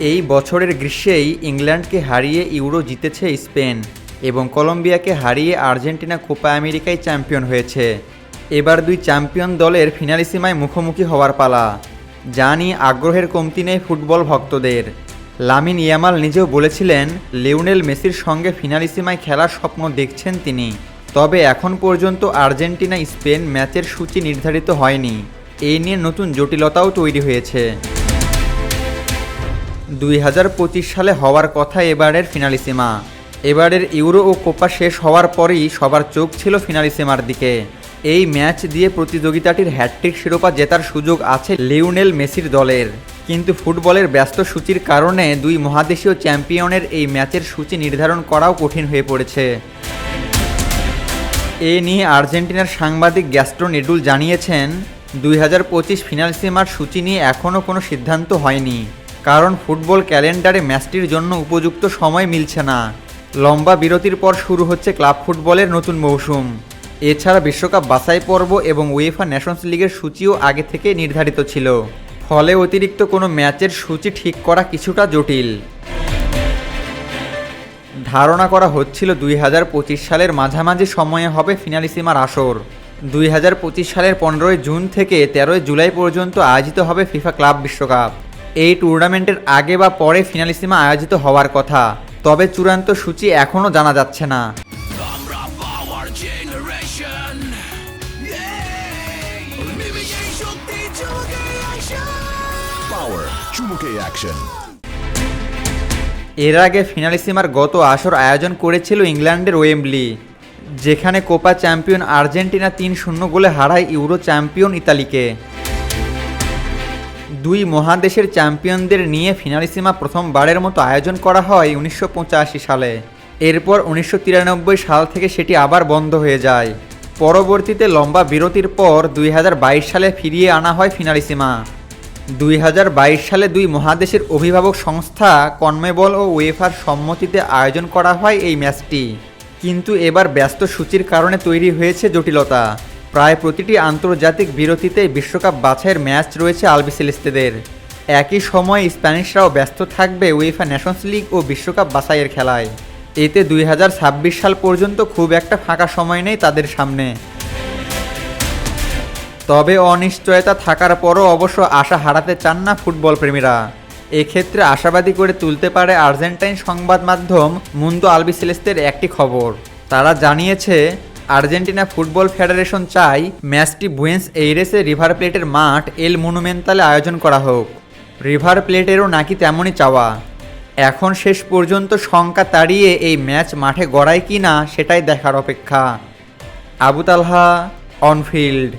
এই বছরের গ্রীষ্মেই ইংল্যান্ডকে হারিয়ে ইউরো জিতেছে স্পেন এবং কলম্বিয়াকে হারিয়ে আর্জেন্টিনা কোপা আমেরিকায় চ্যাম্পিয়ন হয়েছে। এবার দুই চ্যাম্পিয়ন দলের ফিনালিসিমায় মুখোমুখি হওয়ার পালা। যা নিয়ে আগ্রহের কমতি নেই ফুটবল ভক্তদের। লামিন ইয়ামাল নিজেও বলেছিলেন, লিওনেল মেসির সঙ্গে ফিনালিসিমায় খেলার স্বপ্ন দেখছেন তিনি। তবে এখন পর্যন্ত আর্জেন্টিনা স্পেন ম্যাচের সূচি নির্ধারিত হয়নি। এই নিয়ে নতুন জটিলতাও তৈরি হয়েছে। দুই হাজার পঁচিশ সালে হওয়ার কথা এবারের ফিনালিসিমা। এবারের ইউরো ও কোপা শেষ হওয়ার পরেই সবার চোখ ছিল ফিনালিসিমার দিকে। এই ম্যাচ দিয়ে প্রতিযোগিতাটির হ্যাটট্রিক শিরোপা জেতার সুযোগ আছে লিওনেল মেসির দলের। কিন্তু ফুটবলের ব্যস্ত সূচির কারণে দুই মহাদেশীয় চ্যাম্পিয়নের এই ম্যাচের সূচি নির্ধারণ করাও কঠিন হয়ে পড়েছে। এ নিয়ে আর্জেন্টিনার সাংবাদিক গ্যাস্ট্রো নেডুল জানিয়েছেন, দুই হাজার পঁচিশ ফিনালসিমার সূচি নিয়ে এখনও কোনো সিদ্ধান্ত হয়নি। কারণ ফুটবল ক্যালেন্ডারে ম্যাচটির জন্য উপযুক্ত সময় মিলছে না। লম্বা বিরতির পর শুরু হচ্ছে ক্লাব ফুটবলের নতুন মৌসুম। এছাড়া বিশ্বকাপ বাছাই পর্ব এবং উয়েফা ন্যাশনস লিগের সূচিও আগে থেকে নির্ধারিত ছিল। ফলে অতিরিক্ত কোনো ম্যাচের সূচি ঠিক করা কিছুটা জটিল। ধারণা করা হচ্ছিল দুই হাজার পঁচিশ সালের মাঝামাঝি সময়ে হবে ফিনালিসিমার আসর। দুই হাজার পঁচিশ সালের পনেরোই জুন থেকে তেরোই জুলাই পর্যন্ত আয়োজিত হবে ফিফা ক্লাব বিশ্বকাপ। এই টুর্নামেন্টের আগে বা পরে ফিনালিসিমা আয়োজিত হওয়ার কথা তবে চূড়ান্ত সূচি এখনও জানা যাচ্ছে না। এর আগে ফিনালিসিমার গত আসর আয়োজন করেছিল ইংল্যান্ডের ওয়েম্বলি যেখানে কোপা চ্যাম্পিয়ন আর্জেন্টিনা তিন শূন্য গোলে হারায় ইউরো চ্যাম্পিয়ন ইতালিকে। দুই মহাদেশের চ্যাম্পিয়নদের নিয়ে ফিনালিসিমা প্রথমবারের মতো আয়োজন করা হয় উনিশশো পঁচাশি সালে। এরপর উনিশশো তিরানব্বই সাল থেকে সেটি আবার বন্ধ হয়ে যায়। পরবর্তীতে লম্বা বিরতির পর দুই হাজার বাইশ সালে ফিরিয়ে আনা হয় ফিনালিসিমা। দুই হাজার বাইশ সালে দুই মহাদেশের অভিভাবক সংস্থা কনমেবল ও ওয়েফার সম্মতিতে আয়োজন করা হয় এই ম্যাচটি। কিন্তু এবার ব্যস্ত সূচির কারণে তৈরি হয়েছে জটিলতা। প্রায় প্রতিটি আন্তর্জাতিক বিরতিতে বিশ্বকাপ বাছাইয়ের ম্যাচ রয়েছে আলবিসেলেস্তেদের। একই সময়ে স্প্যানিশরাও ব্যস্ত থাকবে উয়েফা ন্যাশনস লিগ ও বিশ্বকাপ বাছাইয়ের খেলায়। এতে দুই হাজার ছাব্বিশ সাল পর্যন্ত খুব একটা ফাঁকা সময় নেই তাদের সামনে। তবে অনিশ্চয়তা থাকার পরও অবশ্য আশা হারাতে চান না ফুটবল প্রেমীরা এক্ষেত্রে আশাবাদী করে তুলতে পারে আর্জেন্টাইন সংবাদ মাধ্যম মুন্দো আলবিসেলেস্তের একটি খবর। তারা জানিয়েছে আর্জেন্টিনা ফুটবল ফেডারেশন চাই ম্যাচটি বুয়েন্স এইরেসে রিভার প্লেটের মাঠ এল মনুমেন্টালে আয়োজন করা হোক। রিভার প্লেটেরও নাকি তেমনই চাওয়া। এখন শেষ পর্যন্ত শঙ্কা তাড়িয়ে এই ম্যাচ মাঠে গড়ায় কি না সেটাই দেখার অপেক্ষা। Abutalha on field.